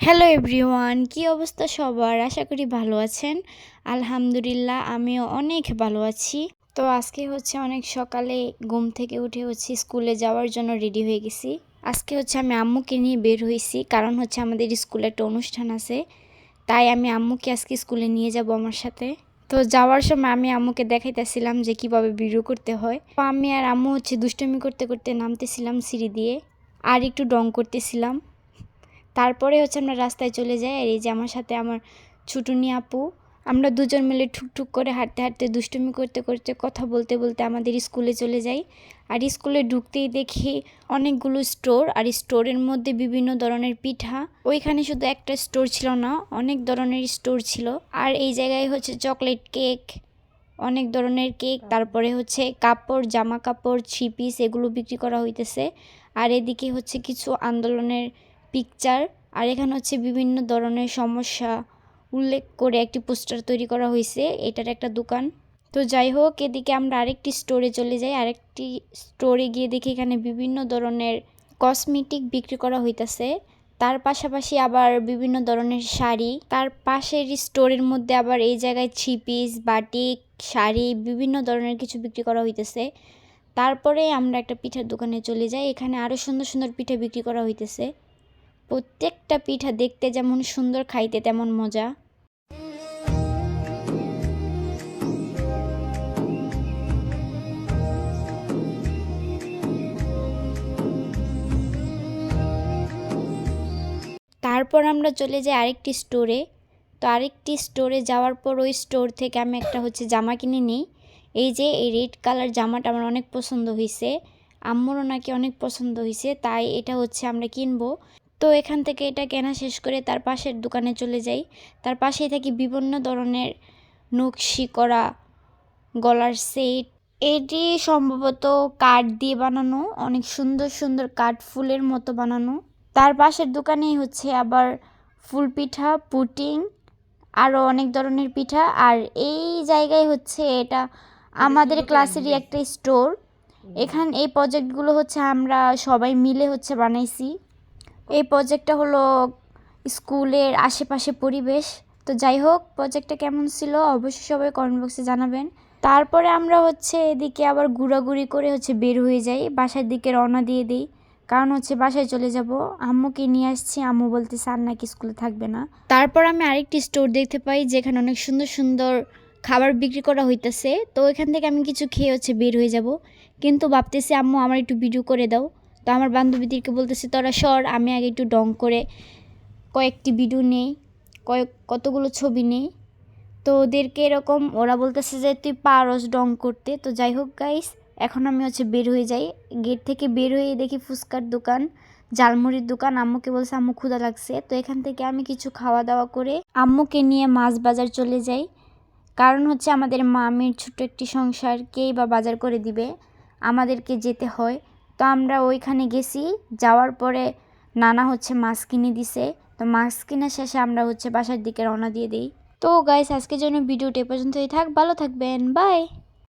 Hello everyone কি অবস্থা সবার? আশা করি ভালো আছেন। আলহামদুলিল্লাহ, আমিও অনেক ভালো আছি। তো আজকে হচ্ছে অনেক সকালে ঘুম থেকে উঠে হচ্ছে স্কুলে যাওয়ার জন্য রেডি হয়ে গেছি। আজকে হচ্ছে আমি আম্মুকে নিয়ে বের হয়েছি, কারণ হচ্ছে আমাদের স্কুলে একটা অনুষ্ঠান আছে। তাই আমি আম্মুকে আজকে স্কুলে নিয়ে যাব আমার সাথে। তো যাওয়ার সময় আমি আম্মুকে দেখাইতেছিলাম যে কীভাবে ভিডিও করতে হয়। তো আমি আর আম্মু হচ্ছে দুষ্টমি করতে করতে নামতেছিলাম সিঁড়ি দিয়ে, আর একটু ডং করতেছিলাম। তারপরে হচ্ছে আমরা রাস্তায় চলে যাই আর এই যে আমার সাথে আমার ছুটুনি আপু, আমরা দুজন মিলে ঠুকঠুক করে হাঁটতে হাঁটতে দুষ্টুমি করতে করতে কথা বলতে বলতে আমাদের স্কুলে চলে যাই। আর স্কুলে ঢুকতেই দেখি অনেকগুলো স্টোর আর স্টোরের মধ্যে বিভিন্ন ধরনের পিঠা। ওইখানে শুধু একটা স্টোর ছিল না, অনেক ধরনের স্টোর ছিল। আর এই জায়গায় হচ্ছে চকলেট কেক, অনেক ধরনের কেক, তারপরে হচ্ছে কাপড়, জামা কাপড়, থ্রি পিস এগুলো বিক্রি করা হইতেছে। আর এদিকে হচ্ছে কিছু আন্দোলনের পিকচার আর এখানে হচ্ছে বিভিন্ন ধরনের সমস্যা উল্লেখ করে একটি পোস্টার তৈরি করা হয়েছে, এটার একটা দোকান। তো যাই হোক, এদিকে আমরা আরেকটি স্টোরে চলে যাই, আরেকটি স্টোরে গিয়ে দেখি এখানে বিভিন্ন ধরনের কসমেটিক বিক্রি করা হইতাছে। তার পাশাপাশি আবার বিভিন্ন ধরনের শাড়ি, তার পাশের স্টোরের মধ্যে আবার এই জায়গায় থ্রি পিস বাটিক শাড়ি, বিভিন্ন ধরনের কিছু বিক্রি করা হইতেছে। তারপরে আমরা একটা পিঠার দোকানে চলে যাই, এখানে আরও সুন্দর সুন্দর পিঠা বিক্রি করা হইতেছে। প্রত্যেকটা পিঠা দেখতে যেমন সুন্দর, খাইতে তেমন মজা। তারপর আমরা চলে যাই আরেকটি স্টোরে তো আরেকটি স্টোরে যাওয়ার পর ওই স্টোর থেকে আমি একটা হচ্ছে জামা কিনে নিই। এই যে এই রেড কালার জামাটা আমার অনেক পছন্দ হয়েছে আম্মুরও নাকি অনেক পছন্দ হয়েছে তাই এটা হচ্ছে আমরা কিনবো। তো এখান থেকে এটা কেনা শেষ করে তার পাশের দোকানে চলে যাই। তার পাশেই থাকি বিভিন্ন ধরনের নকশি করা গলার সেট। এটি সম্ভবত কাঠ দিয়ে বানানো অনেক সুন্দর সুন্দর কাঠ ফুলের মতো বানানো। তার পাশের দোকানেই হচ্ছে আবার ফুল পিঠা পুটিং আরও অনেক ধরনের পিঠা। আর এই জায়গায় হচ্ছে এটা আমাদের ক্লাসেরই একটা স্টোর। এখান এই প্রজেক্টগুলো হচ্ছে আমরা সবাই মিলে হচ্ছে বানাইছি। এই প্রজেক্টটা হলো স্কুলের আশেপাশে পরিবেশ। তো যাই হোক প্রজেক্টটা কেমন ছিল অবশ্যই সবাই কমেন্ট বক্সে জানাবেন। তারপরে আমরা হচ্ছে এদিকে আবার ঘোরাঘুরি করে হচ্ছে বের হয়ে যাই, বাসার দিকে রওনা দিয়ে দিই। কারণ হচ্ছে বাসায় চলে যাব। আম্মুকে নিয়ে আসছি, আম্মু বলতে স্যার নাকি স্কুলে থাকবে না। তারপর আমি আরেকটি স্টোর দেখতে পাই, যেখানে অনেক সুন্দর সুন্দর খাবার বিক্রি করা হইতেছে। তো এখান থেকে আমি কিছু খেয়ে হচ্ছে বের হয়ে যাব। কিন্তু ভাবতেছি, আম্মু, আমার একটু ভিডিও করে দাও। তো আমার বান্ধবীদেরকে বলতেছে, তোরা সর, আমি আগে একটু ডং করে কয়েকটি ভিডিও নেই, কয়েক, কতগুলো ছবি নেই। তো ওদেরকে এরকম, ওরা বলতেছে যে, তুই পারস ডং করতে। তো যাই হোক গাইস এখন আমি হচ্ছে বের হয়ে যাই। গেট থেকে বের হয়ে দেখি ফুচকার দোকান জালমুড়ির দোকান। আম্মুকে বলছে, আম্মু ক্ষুদা লাগছে। তো এখান থেকে আমি কিছু খাওয়া দাওয়া করে আম্মুকে নিয়ে মাছ বাজার চলে যাই। কারণ হচ্ছে আমাদের মামির ছোট্ট একটি সংসার, কেই বা বাজার করে দিবে? আমাদেরকে যেতে হয়। তো আমরা ওইখানে গেছি, যাওয়ার পরে নানা হচ্ছে মাছ কিনে দিছে। তো মাছ কিনে শেষে আমরা হচ্ছে বাসার দিকে রওনা দিয়ে দিই। তো গাইস আজকের জন্য ভিডিওটি পর্যন্তই থাক, ভালো থাকবেন বাই